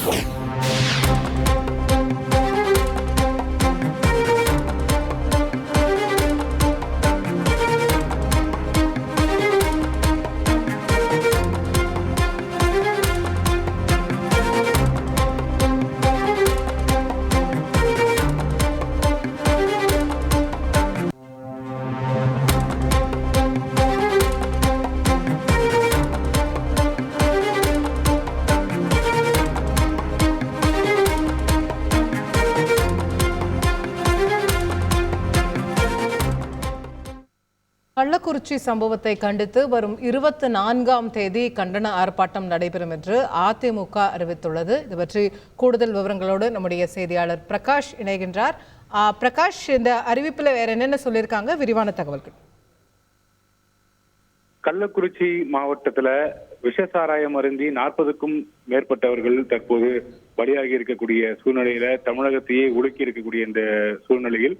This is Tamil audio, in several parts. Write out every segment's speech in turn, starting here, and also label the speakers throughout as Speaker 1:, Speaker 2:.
Speaker 1: you கள்ளக்குறிச்சி சம்பவத்தை கண்டித்து வரும் இருபத்தி நான்காம் தேதி கண்டன ஆர்ப்பாட்டம் நடைபெறும் என்று அதிமுக அறிவித்துள்ளது. இது பற்றி கூடுதல் விவரங்களோடு நம்முடைய செய்தியாளர் பிரகாஷ் இணைகின்றார். பிரகாஷ் இந்த அறிவிப்பில் வேற என்னென்ன சொல்லியிருக்காங்க? விரிவான தகவல்கள்.
Speaker 2: கள்ளக்குறிச்சி மாவட்டத்துல விஷசாராயம் அருந்தி நாற்பதுக்கும் மேற்பட்டவர்கள் தற்போது பலியாகி இருக்கக்கூடிய சூழ்நிலையில தமிழகத்தையே ஒடுக்கி இருக்கக்கூடிய இந்த சூழ்நிலையில்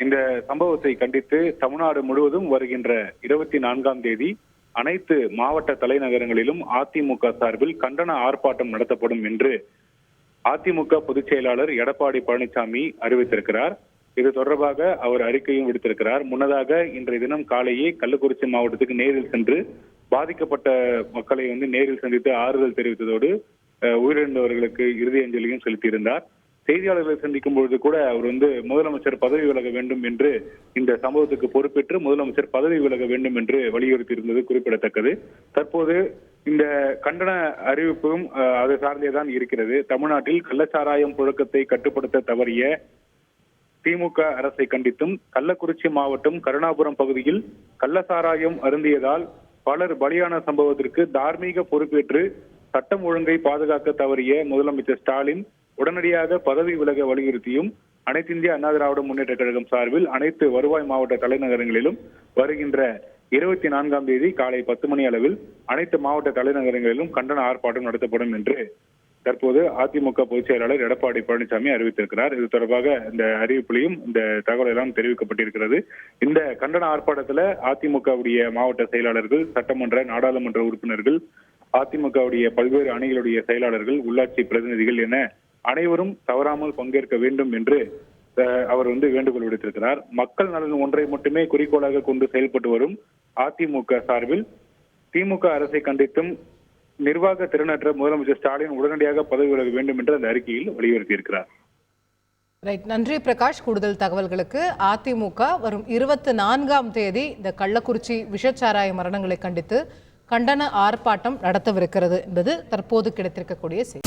Speaker 2: இந்த சம்பவத்தை கண்டித்து தமிழ்நாடு முழுவதும் வருகின்ற இருபத்தி நான்காம் தேதி அனைத்து மாவட்ட தலைநகரங்களிலும் அதிமுக சார்பில் கண்டன ஆர்ப்பாட்டம் நடத்தப்படும் என்று அதிமுக பொதுச் செயலாளர் எடப்பாடி பழனிசாமி அறிவித்திருக்கிறார். இது தொடர்பாக அவர் அறிக்கையும் விடுத்திருக்கிறார். முன்னதாக இன்றைய தினம் காலையே கள்ளக்குறிச்சி மாவட்டத்துக்கு நேரில் சென்று பாதிக்கப்பட்ட மக்களை வந்து நேரில் சந்தித்து ஆறுதல் தெரிவித்ததோடு அஹ், உயிரிழந்தவர்களுக்கு இறுதி அஞ்சலியும் செலுத்தியிருந்தார். செய்தியாளர்களை சந்திக்கும் பொழுது கூட அவர் வந்து முதலமைச்சர் பதவி விலக வேண்டும் என்று இந்த சம்பவத்துக்கு பொறுப்பேற்று முதலமைச்சர் பதவி விலக வேண்டும் என்று வலியுறுத்தி இருந்தது குறிப்பிடத்தக்கது. தற்போது இந்த கண்டன அறிவிப்பும் அது சார்ந்தேதான் இருக்கிறது. தமிழ்நாட்டில் கள்ளச்சாராயம் புழக்கத்தை கட்டுப்படுத்த தவறிய திமுக அரசை கண்டித்தும் கள்ளக்குறிச்சி மாவட்டம் கருணாபுரம் பகுதியில் கள்ளசாராயம் அருந்தியதால் பலர் பலியான சம்பவத்திற்கு தார்மீக பொறுப்பேற்று சட்டம் ஒழுங்கை பாதுகாக்க தவறிய முதலமைச்சர் ஸ்டாலின் உடனடியாக பதவி விலக வலியுறுத்தியும் அனைத்து இந்திய அண்ணா திராவிட முன்னேற்ற கழகம் சார்பில் அனைத்து வருவாய் மாவட்ட தலைநகரங்களிலும் வருகின்ற இருபத்தி நான்காம் தேதி காலை பத்து மணி அளவில் அனைத்து மாவட்ட தலைநகரங்களிலும் கண்டன ஆர்ப்பாட்டம் நடத்தப்படும் என்று தற்போது அதிமுக பொதுச் செயலாளர் எடப்பாடி பழனிசாமி அறிவித்திருக்கிறார். இது தொடர்பாக இந்த அறிவிப்புலையும் இந்த தகவல் எல்லாம் தெரிவிக்கப்பட்டிருக்கிறது. இந்த கண்டன ஆர்ப்பாட்டத்துல அதிமுகவுடைய மாவட்ட செயலாளர்கள் சட்டமன்ற நாடாளுமன்ற உறுப்பினர்கள் அதிமுகவுடைய பல்வேறு அணிகளுடைய செயலாளர்கள் உள்ளாட்சி பிரதிநிதிகள் என அனைவரும் தவறாமல் பங்கேற்க வேண்டும் என்று அஹ், அவர் வந்து வேண்டுகோள் விடுத்திருக்கிறார். மக்கள் நலன் ஒன்றை மட்டுமே குறிக்கோளாக கொண்டு செயல்பட்டு வரும் அதிமுக சார்பில். திமுக அரசை கண்டித்தும் நிர்வாக திறனற்ற முதலமைச்சர் ஸ்டாலின் உடனடியாக பதவி விலக வேண்டும் என்று அந்த அறிக்கையில் வலியுறுத்தியிருக்கிறார்.
Speaker 1: ரைட் நன்றி பிரகாஷ். கூடுதல் தகவல்களுக்கு அதிமுக வரும் இருபத்தி நான்காம் தேதி இந்த கள்ளக்குறிச்சி விஷச்சாராய மரணங்களை கண்டித்து கண்டன ஆர்ப்பாட்டம் நடத்தவிருக்கிறது என்பது தற்போது கிடைத்திருக்கக்கூடிய செய்தி.